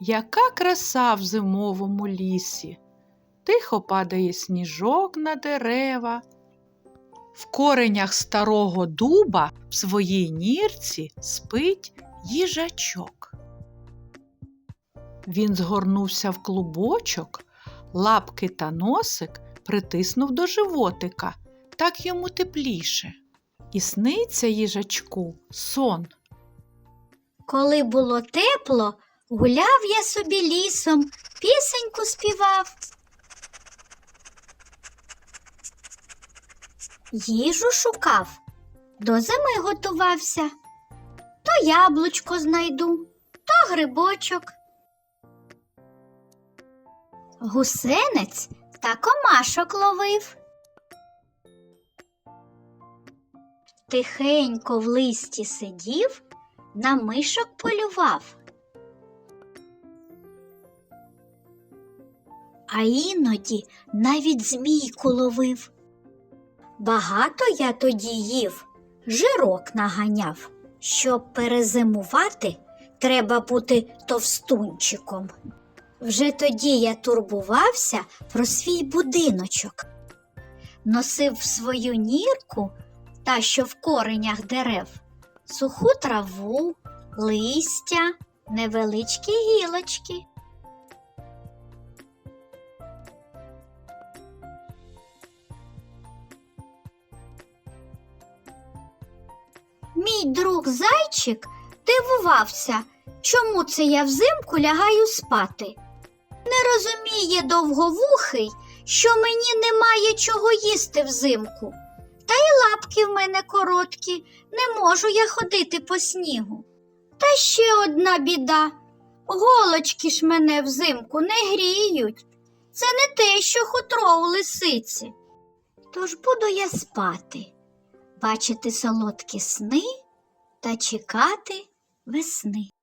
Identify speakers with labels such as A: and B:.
A: яка краса в зимовому лісі. Тихо падає сніжок на дерева. В коренях старого дуба в своїй нірці спить їжачок. Він згорнувся в клубочок, лапки та носик притиснув до животика, так йому тепліше. І сниться їжачку сон.
B: Коли було тепло, гуляв я собі лісом, пісеньку співав. Їжу шукав, до зими готувався. То яблучко знайду, то грибочок. Гусенець та комашок ловив. Тихенько в листі сидів, на мишок полював. А іноді навіть змійку ловив. Багато я тоді їв, жирок наганяв. Щоб перезимувати, треба бути товстунчиком. Вже тоді я турбувався про свій будиночок, носив свою нірку та що в коренях дерев суху траву, листя, невеличкі гілочки. Мій друг зайчик дивувався, чому це я взимку лягаю спати. Не розуміє довговухий, що мені немає чого їсти взимку. Та й лапки в мене короткі, не можу я ходити по снігу. Та ще одна біда. Голочки ж мене взимку не гріють. Це не те, що хутро у лисиці. Тож буду я спати, бачити солодкі сни та чекати весни.